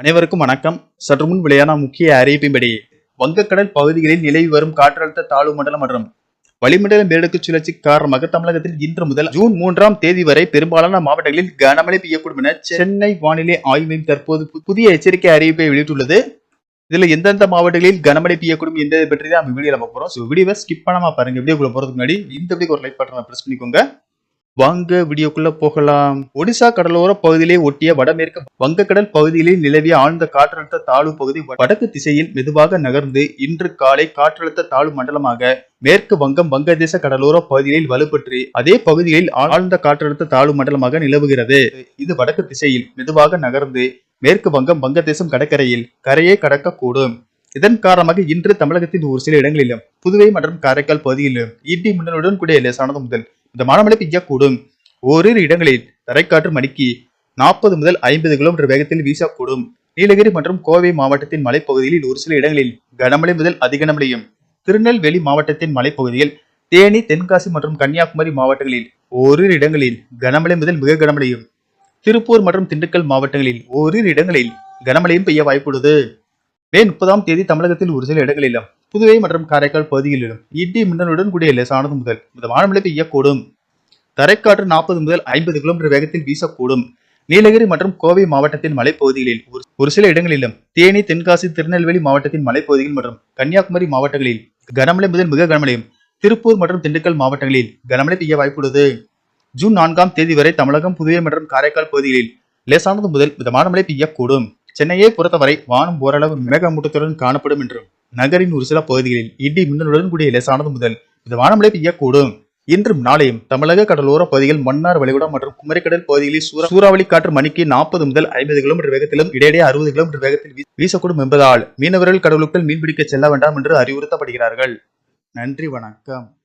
அனைவருக்கும் வணக்கம். சற்று முன் வெளியான முக்கிய அறிவிப்பின்படி வங்கக்கடல் பகுதிகளில் நிலவி வரும் காற்றழுத்த தாழ்வு மண்டலம் மற்றும் வளிமண்டல மேலடுக்கு சுழற்சி காரணமாக தமிழகத்தில் இன்று முதல் ஜூன் மூன்றாம் தேதி வரை பெரும்பாலான மாவட்டங்களில் கனமழை பெய்யக்கூடும் என சென்னை வானிலை ஆய்வு மையம் தற்போது புதிய எச்சரிக்கை அறிவிப்பை வெளியிட்டுள்ளது. இதுல எந்தெந்த மாவட்டங்களில் கனமழை பெய்யக்கூடும் என்பதை பற்றி தான் நம்ம வீடியோல பார்க்க போறோம். ஸோ வீடியோவை ஸ்கிப் பண்ணாம பாருங்க. வீடியோக்குள்ள போறதுக்கு முன்னாடி இந்த வீடியோ ஒரு லைக் பட்டனை பிரஸ் பண்ணிக்கோங்க. வாங்க வீடியோக்குள்ள போகலாம். ஒடிசா கடலோர பகுதியிலே ஒட்டிய வடமேற்கு வங்கக்கடல் பகுதிகளில் நிலவிய ஆழ்ந்த காற்றழுத்த தாழ்வு பகுதி வடக்கு திசையில் மெதுவாக நகர்ந்து இன்று காலை காற்றழுத்த தாழ்வு மண்டலமாக மேற்கு வங்கம் வங்கதேச கடலோர பகுதிகளில் வலுப்பற்றி அதே பகுதிகளில் ஆழ்ந்த காற்றழுத்த தாழ்வு மண்டலமாக நிலவுகிறது. இது வடக்கு திசையில் மெதுவாக நகர்ந்து மேற்கு வங்கம் வங்கதேசம் கடற்கரையில் கரையை கடக்கக்கூடும். இதன் காரணமாக இன்று தமிழகத்தின் ஒரு சில இடங்களிலும் புதுவை மற்றும் காரைக்கால் பகுதியிலும் இடி மின்னலுடன் கூடிய லேசானது முதல் இந்த மழை பெய்யக்கூடும் ஓரிரு இடங்களில் தரைக்காற்று மணிக்கு நாற்பது முதல் ஐம்பது கிலோமீட்டர் வேகத்தில் வீசக்கூடும் நீலகிரி மற்றும் கோவை மாவட்டத்தின் மலைப்பகுதிகளில் ஒரு சில இடங்களில் கனமழை முதல் அதிகனமழையும் திருநெல்வேலி மாவட்டத்தின் மலைப்பகுதியில் தேனி தென்காசி மற்றும் கன்னியாகுமரி மாவட்டங்களில் ஓரிரு இடங்களில் கனமழை முதல் மிக கனமழையும் திருப்பூர் மற்றும் திண்டுக்கல் மாவட்டங்களில் ஓரிரு இடங்களில் கனமழையும் பெய்ய வாய்ப்புள்ளது. மே முப்பதாம் தேதி தமிழகத்தில் ஒரு சில இடங்களிலும் புதுவை மற்றும் காரைக்கால் பகுதிகளிலும் இடி மின்னலுடன் கூடிய லேசானது முதல் மிதமான மழை பெய்யக்கூடும். தரைக்காற்று நாற்பது முதல் ஐம்பது கிலோமீட்டர் வேகத்தில் வீசக்கூடும். நீலகிரி மற்றும் கோவை மாவட்டத்தின் மலைப்பகுதிகளில் ஒரு- சில இடங்களிலும் தேனி தென்காசி திருநெல்வேலி மாவட்டத்தின் மலைப்பகுதிகள் மற்றும் கன்னியாகுமரி மாவட்டங்களில் கனமழை முதல் மிக கனமழையும் திருப்பூர் மற்றும் திண்டுக்கல் மாவட்டங்களில் கனமழை பெய்ய வாய்ப்புள்ளது. ஜூன் நான்காம் தேதி வரை தமிழகம் புதுவை மற்றும் காரைக்கால் பகுதிகளில் லேசானது முதல் மிதமான மழை பெய்யக்கூடும். சென்னையை பொறுத்தவரை வானம் ஓரளவு மேகமூட்டத்துடன் காணப்படும் என்றும் நகரின் ஒரு சில பகுதிகளில் இடி மின்னலுடன் கூடிய லேசானது முதல் மிதமான மழை பெய்யக்கூடும். இன்றும் நாளையும் தமிழக கடலோர பகுதிகள் மன்னார் வளைகுடா மற்றும் குமரிக்கடல் பகுதிகளில் சூறா- சூறாவளி காற்று மணிக்கு நாற்பது முதல் ஐம்பது கிலோமீட்டர் வேகத்திலும் இடையிடையே அறுபது கிலோமீட்டர் வேகத்தில் வீசக்கூடும் என்பதால் மீனவர்கள் கடலுக்குள் மீன்பிடிக்க செல்ல வேண்டாம் என்று அறிவுறுத்தப்படுகிறார்கள். நன்றி வணக்கம்.